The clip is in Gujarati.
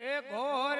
એ ઘોર